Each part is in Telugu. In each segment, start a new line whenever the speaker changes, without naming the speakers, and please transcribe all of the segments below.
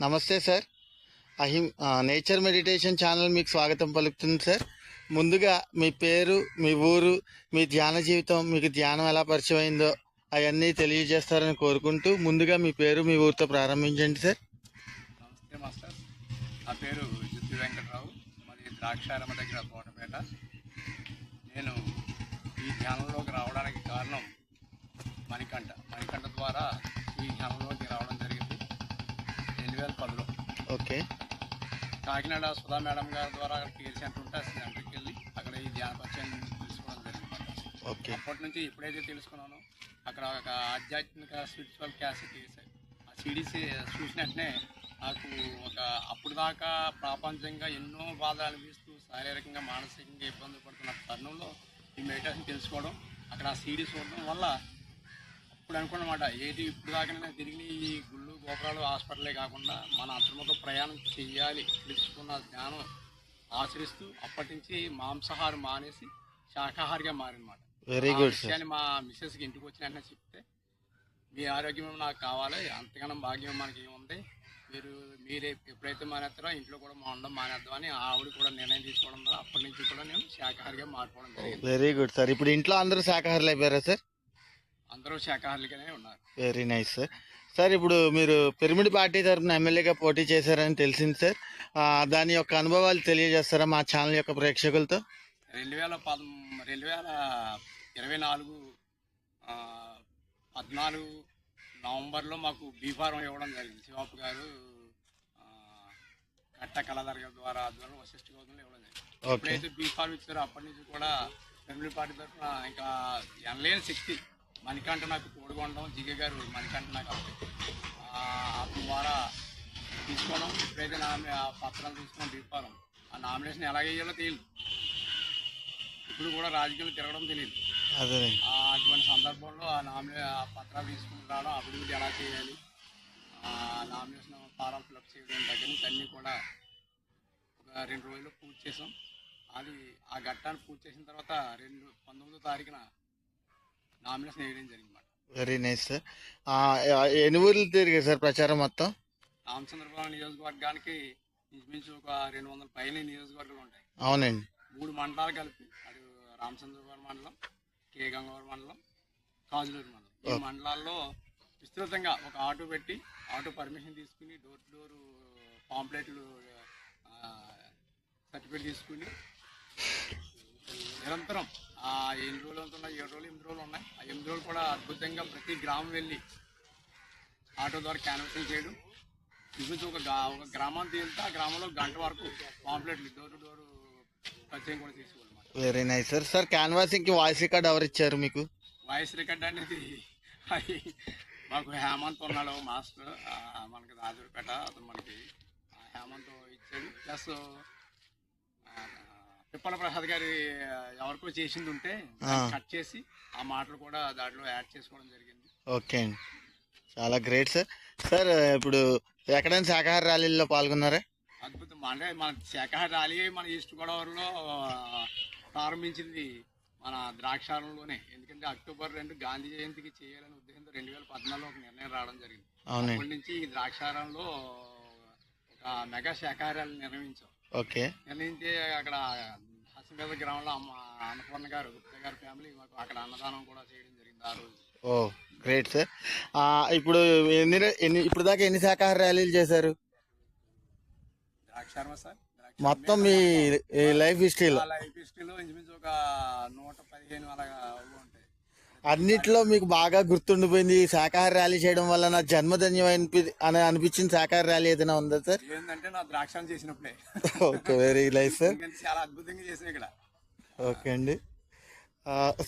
నమస్తే సార్. అహిం నేచర్ మెడిటేషన్ ఛానల్ మీకు స్వాగతం పలుకుతుంది సార్. ముందుగా మీ పేరు మీ ఊరు మీ ధ్యాన జీవితం మీకు ధ్యానం ఎలా పరిచయం అయిందో అవన్నీ తెలియజేస్తారని కోరుకుంటూ ముందుగా మీ పేరు మీ ఊరితో ప్రారంభించండి సార్.
నమస్తే మాస్టర్. నా పేరు జుత్తి వెంకటరావు. మరి ద్రాక్షారమ దగ్గర కోటపేట నేను ఈ ధ్యానంలోకి రావడానికి కారణం మణికంఠ. మణికంఠ ద్వారా ఈ ధ్యానంలోకి రావడం జరిగింది. వేల పదిలో
ఓకే.
కాకినాడ సుధా మేడం గారి ద్వారా అక్కడ కేర్ సెంటర్ ఉంటే ఆ సెంటర్కి వెళ్ళి అక్కడ ఈ ధ్యాన పరిచయం తెలుసుకోవడం జరిగింది
ఓకే.
అప్పటి నుంచి ఎప్పుడైతే తెలుసుకున్నానో అక్కడ ఒక ఆధ్యాత్మిక స్పిరిచువల్ క్యాసెట్ వేసాయి ఆ సిడీస్ చూసిన వెంటనే నాకు ఒక అప్పుడు దాకా ప్రాపంచంగా ఎన్నో బాధలు అనిపిస్తూ శారీరకంగా మానసికంగా ఇబ్బంది పడుతున్న తరుణంలో ఈ మెడిటేషన్ తెలుసుకోవడం అక్కడ ఆ సీడీ చూడడం వల్ల ఇప్పుడు అనుకున్నమాట. ఏంటి ఇప్పుడు దాకా తిరిగి ఈ గుళ్ళు గోపురాలు హాస్పిటలే కాకుండా మన అంతర్ముఖ ప్రయాణం చెయ్యాలి తెలుసుకున్న జ్ఞానం ఆచరిస్తూ అప్పటి నుంచి మాంసాహారం మానేసి శాకాహారిగా మారినమాట
వెరీ గుడ్ సార్
విషయాన్ని మా మిస్సెస్కి ఇంటికి వచ్చిన వెంటనే చెప్తే మీ ఆరోగ్యం నాకు కావాలి అంతకన్నా భాగ్యం మనకి ఏముంది మీరు మీరే ఎప్పుడైతే మానేస్తారో ఇంట్లో కూడా మా ఉండడం మానేద్దాం అని ఆవిడ కూడా నిర్ణయం తీసుకోవడం అప్పటి నుంచి కూడా నేను శాకాహారిగా మారిపోవడం జరిగింది.
వెరీ గుడ్ సార్ ఇప్పుడు ఇంట్లో అందరూ శాకాహారులు అయిపోయారా సార్
అందరూ శాకాహారులుగానే ఉన్నారు.
వెరీ నైస్ సార్ సార్ ఇప్పుడు మీరు పిరమిడ్ పార్టీ తరఫున ఎమ్మెల్యేగా పోటీ చేశారని తెలిసింది సార్ దాని యొక్క అనుభవాలు తెలియజేస్తారా మా ఛానల్ యొక్క ప్రేక్షకులతో?
రెండు వేల పద రెండు వేల ఇరవై నాలుగు పద్నాలుగు నవంబర్లో మాకు బీఫారం ఇవ్వడం జరిగింది. శివాపు గారు కట్ట కళాధార గారి ద్వారా ఆధ్వర్యంలో వశిష్ఠ గౌతంలో ఇవ్వడం జరిగింది. ఎప్పుడైతే బీఫారం ఇచ్చారో అప్పటి నుంచి కూడా ఫ్యామిలీ పార్టీ తరఫున ఇంకా ఎనలేని శక్తి మణికంఠ నాకు తోడుగా ఉండడం జిగే గారు మణికంఠ నాకు అతని ద్వారా తీసుకోవడం ఎప్పుడైతే నా ఆ పత్రాలు తీసుకున్న బీఫారం ఆ నామినేషన్ ఎలా వేయాలో తెలియదు ఇప్పుడు కూడా రాజకీయాలు తిరగడం తెలియదు అటువంటి సందర్భంలో ఆ నామినే ఆ పత్రాలు తీసుకుని రావడం అభివృద్ధి ఎలా చేయాలి ఆ నామినేషన్ ఫారం ఫిలప్ చేయడం దగ్గర నుంచి అన్నీ కూడా ఒక రెండు రోజులు పూర్తి చేసాం. అది ఆ ఘట్టాన్ని పూర్తి చేసిన తర్వాత రెండు పంతొమ్మిదో తారీఖున నామినేషన్ వేయడం జరిగింది
వెరీ నైస్ సార్. ఎన్ని ఊర్లు తిరిగారు సార్ ప్రచారం మొత్తం?
రామచంద్రపురం నియోజకవర్గానికి ఇంచుమించు ఒక రెండు వందల పైన నియోజకవర్గాలు ఉంటాయి.
అవునండి.
మూడు మండలాలు కలిపి. అటు రామచంద్రపురం మండలం కే గంగవరం మండలం కాజులూరు మండలం. ఈ మండలాల్లో విస్తృతంగా ఒక ఆటో పెట్టి ఆటో పర్మిషన్ తీసుకుని డోర్ టు డోర్ పాంప్లెట్లు సర్టిఫికేట్ తీసుకుని నిరంతరం ఆ ఎన్ని రోజులు ఉన్నాయి ఏడు రోజులు ఎనిమిది రోజులు ఉన్నాయి. ఆ ఎనిమిది రోజులు కూడా అద్భుతంగా ప్రతి గ్రామం వెళ్ళి ఆటో ద్వారా క్యాన్వసింగ్ చేయడం. ఇంకొంచెం ఒక ఒక గ్రామానికి వెళ్తే ఆ గ్రామంలో గంట వరకు పాంప్లెట్లు డోర్ టు డోర్ పరిచయం కూడా చేసుకోవాలన్నమాట.
Very nice sir. సార్ క్యాన్వాసింగ్కి వాయిస్ రికార్డ్ ఎవరు ఇచ్చారు మీకు?
వాయిస్ రికార్డ్ అనేది మాకు హేమంత్ ఉన్నాడు మాస్టర్. మనకి రాజుపేట అతను మనకి హేమంత్ ఇచ్చాడు. ప్లస్ పిప్పల ప్రసాద్ గారి ఎవరికో చేసింది ఉంటే కట్ చేసి ఆ మాటలు కూడా దాంట్లో యాడ్ చేసుకోవడం జరిగింది.
ఓకే అండి. చాలా గ్రేట్ సార్. సార్ ఇప్పుడు ఎక్కడైనా శాకాహార ర్యాలీలో పాల్గొన్నారా?
అద్భుతం. అంటే మన శాఖాహార ర్యాలీ మన ఈస్ట్ గోదావరిలో ప్రారంభించింది మన ద్రాక్షారంలోనే. ఎందుకంటే అక్టోబర్ రెండు గాంధీ జయంతికి చేయాలనే ఉద్దేశంతో రెండు వేల పద్నాలుగులో ఒక నిర్ణయం రావడం జరిగింది. అప్పటి నుంచి ఈ ద్రాక్షారంలో మెగా శాఖాహారాలు నిర్వహించాం.
ఓకే.
నిర్ణయించి అక్కడ హసంపేట గ్రామంలో అమ్మ అన్నపూర్ణ గారు గుప్తా గారి ఫ్యామిలీ మాకు అక్కడ అన్నదానం కూడా చేయడం జరిగింది ఆ రోజు.
Oh great sir. ఆ, ఇప్పుడు ఎన్ని ఎన్ని ఇప్పుడు దాకా ఎన్ని శాకాహార ర్యాలీలు చేశారు?
ద్రాక్షారమ సార్.
మొత్తం మీ లైఫ్ హిస్టరీలో.
లైఫ్ హిస్టరీలో ఇంచుమించు ఒక నూట పదిహేను అలాగా ఉంటాయి.
అన్నిట్లో మీకు బాగా గుర్తుండిపోయింది. ఈ శాకాహార ర్యాలీ చేయడం వల్ల నా జన్మధన్యం అని అనిపించిన శాకాహార ర్యాలీ ఏదైనా ఉందా సార్?
ఏంటంటే నా ద్రాక్షాన్ని చేసినప్పుడే.
Okay very nice sir.
చాలా అద్భుతంగా ఇక్కడ.
ఓకే అండి.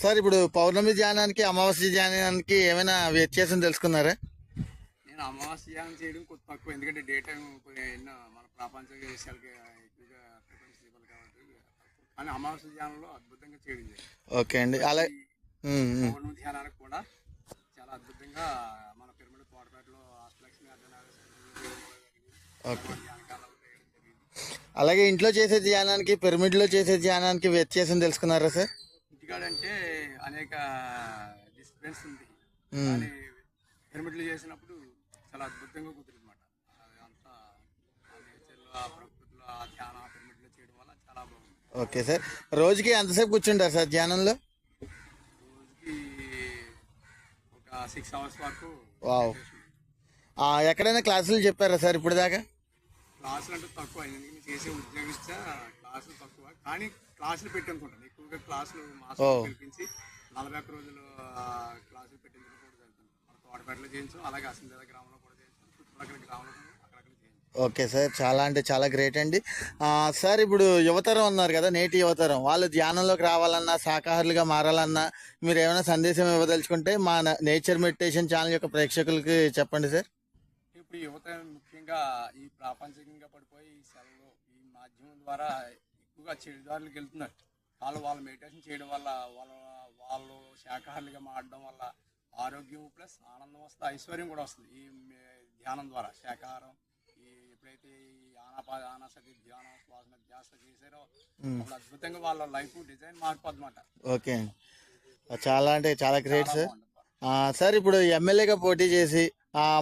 సార్ ఇప్పుడు పౌర్ణమి ధ్యానానికి అమావాస్య ధ్యానానికి ఏమైనా వ్యత్యాసం తెలుసుకున్నారా?
నేను అమావాస్యాన్ని చేయడం కొద్ది తక్కువ. ఎందుకంటే డే టైం ఎన్నో మన ప్రాపంచిక విషయాలకి ఎక్కువగా కాబట్టి కానీ అమావాస్య ధ్యానంలో అద్భుతంగా చేయడం
ఓకే అండి. అలా.
ధ్యానానికి కూడా చాలా అద్భుతంగా మన పిరమిడ్ కోటపేటలో అష్టలక్ష్మి
అలాగే ఇంట్లో చేసే ధ్యానానికి పిరమిడ్లో చేసే ధ్యానానికి వ్యత్యాసం తెలుసుకున్నారా సార్?
ఇంటికాడంటే అనేక డిస్టర్బెన్స్ ఉంది. కానీ పిరమిడ్లు చేసినప్పుడు చాలా అద్భుతంగా కుదిరింది అనమాట అంతా నేచర్లో చేయడం వల్ల చాలా
ఓకే సార్. రోజుకి ఎంతసేపు కూర్చుంటారు సార్ ధ్యానంలో?
సిక్స్ అవర్స్ వరకు
వావ్. ఎక్కడైనా క్లాసులు చెప్పారా సార్ ఇప్పుడు దాకా
క్లాసులు అంటే తక్కువ ఎందుకంటే చేసే ఉద్యోగిస్తా క్లాసులు తక్కువ కానీ క్లాసులు పెట్టి అనుకుంటాను ఎక్కువగా క్లాసులు. మాస్టర్ పిలిపించి నలభై ఒక్క రోజులు క్లాసులు పెట్టించడం కూడా జరుగుతుంది మన తోటపేటలో చేయించాం అలాగే అసందేద గ్రామంలో కూడా చేయించాం చుట్టుపక్కల గ్రామంలో
ఓకే సార్ చాలా అంటే చాలా గ్రేట్ అండి. సార్ ఇప్పుడు యువతరం ఉన్నారు కదా నేటి యువతరం. వాళ్ళు ధ్యానంలోకి రావాలన్నా శాకాహారులుగా మారాలన్నా మీరు ఏమైనా సందేశం ఇవ్వదలుచుకుంటే మా నేచర్ మెడిటేషన్ ఛానల్ యొక్క ప్రేక్షకులకి చెప్పండి సార్.
ఇప్పుడు యువత ముఖ్యంగా ఈ ప్రాపంచికంగా పడిపోయి ఈ సెలవు ఈ మాధ్యమం ద్వారా ఎక్కువగా చెడుదారులకు వెళ్తున్నారు. వాళ్ళు వాళ్ళు మెడిటేషన్ చేయడం వల్ల వాళ్ళ వాళ్ళు శాకాహారులుగా మారడం వల్ల ఆరోగ్యం ప్లస్ ఆనందం వస్తుంది ఐశ్వర్యం కూడా వస్తుంది. ఈ ధ్యానం ద్వారా శాకాహారం ఎప్పుడైతే ఈ ఆనాపా ఆనాసతి ధ్యానం శ్వాసన ధ్యాస చేశారో అప్పుడు అద్భుతంగా వాళ్ళ లైఫ్ డిజైన్ మారిపోద్ది అనమాట
ఓకే. చాలా అంటే చాలా గ్రేట్ సార్ సార్ ఇప్పుడు ఎమ్మెల్యేగా పోటీ చేసి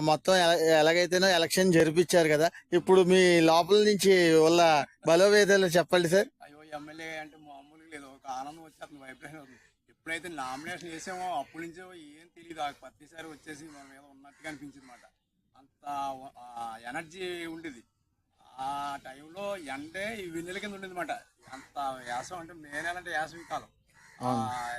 మొత్తం ఎల- ఎలాగైతేనో ఎలక్షన్ జరిపించారు కదా ఇప్పుడు మీ లోపల నుంచి వాళ్ళ బలోవేదాలు చెప్పండి సార్
అయ్యో ఎమ్మెల్యే అంటే మామూలుగా లేదు. ఒక ఆనందం వచ్చేస్తుంది వైబ్రేషన్ ఎప్పుడైతే నామినేషన్ వేసామో అప్పటి నుంచో ఏం తెలియదు ఆ ప్రతిసారి వచ్చేసి మన మీద ఉన్నట్టుగా అనిపించింది అనమాట అంత ఎనర్జీ ఉండేది. ఆ టైంలో ఎండే ఈ వెన్నెల కింద ఉండేది అనమాట అంత వేసం అంటే మే నెల అంటే వేసవి కాలం. ఆ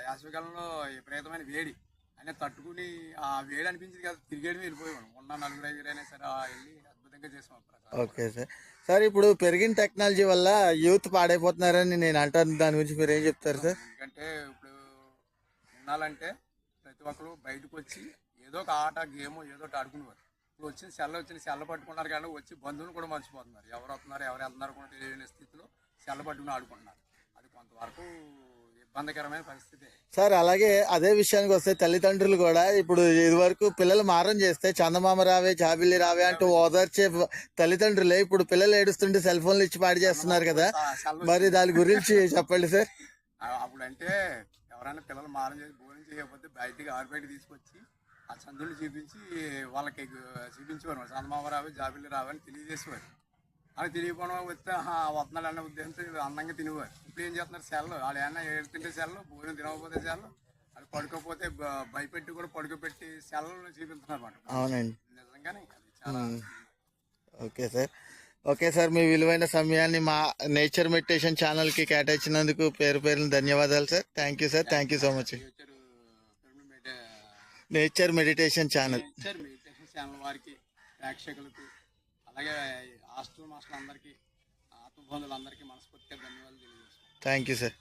వేసవి కాలంలో విపరీతమైన వేడి. అయినా తట్టుకుని ఆ వేడి అనిపించింది కదా. తిరిగేయడం వెళ్ళిపోయాం ఉన్న నలుగురు ఐదుగురు అయినా సరే వెళ్ళి అద్భుతంగా చేసాం.
Okay sir. సార్ ఇప్పుడు పెరిగిన టెక్నాలజీ వల్ల యూత్ పాడైపోతున్నారని నేను అంటాను. దాని గురించి మీరు ఏం చెప్తారు సార్?
ఎందుకంటే ఇప్పుడు వినాలంటే ప్రతి ఒక్కరు బయటకు వచ్చి ఏదో ఒక ఆట గేమ్ ఏదో ఒకటి ఆడుకునేవారు. ఇప్పుడు వచ్చిన సెల్ల వచ్చిన సెల్ల పట్టుకున్నారు కానీ వచ్చి బంధువులు కూడా మర్చిపోతున్నారు. ఎవరు వస్తున్నారు ఎవరు వెళ్తున్నారు కూడా తెలియని స్థితిలో సెల్ల పట్టుకుని ఆడుకుంటున్నారు. అది కొంతవరకు ఇబ్బందికరమైన పరిస్థితి.
సార్ అలాగే అదే విషయానికి వస్తే తల్లిదండ్రులు కూడా ఇప్పుడు ఇదివరకు పిల్లలు మారం చేస్తే చందమామ రావే జాబిల్లి రావే అంటూ ఓదార్చే తల్లిదండ్రులే ఇప్పుడు పిల్లలు ఏడుస్తుంటే సెల్ ఫోన్లు ఇచ్చి పాడి చేస్తున్నారు కదా. మరి దాని గురించి చెప్పండి సార్.
ఆ- అప్పుడు అంటే ఎవరైనా పిల్లలు మారం చేసి భోజనం చేయకపోతే బయటికి ఆరు బయట తీసుకొచ్చి ఆ చంద్రులు చూపించి వాళ్ళకి చూపించేవారు చందమామ రావి జాబిల్లి రావి అని తెలియజేసేవారు. అది తెలియకపోవడం వస్తే వస్తున్నాడు అనే ఉద్దేశంతో అందంగా తినేవారు. ఇప్పుడు ఏం చేస్తున్నారు సెల్ వాళ్ళు ఏమన్నా ఏడుతుంటే సెల్ భోజనం తినకపోతే సెల్ అది పడుకోకపోతే బ- భయపెట్టి కూడా పడుకోబెట్టి సెల్ చూపిస్తున్నారు అన్నమాట
అవునండి.
నిజంగానే అది చాలా
ఓకే సార్. ఓకే సార్ మీ విలువైన సమయాన్ని మా నేచర్ మెడిటేషన్ ఛానల్కి కేటాయించినందుకు పేరు పేరున ధన్యవాదాలు sir. Thank you sir. Thank you so much. Nature meditation channel.
Nature meditation channel వారికి ప్రేక్షకులకు అలాగే హాస్టల్ మాస్టర్ అందరికీ ఆత్మబంధువులందరికీ మనస్ఫూర్తిగా ధన్యవాదాలు తెలియజేస్తున్నాను
థ్యాంక్ యూ సార్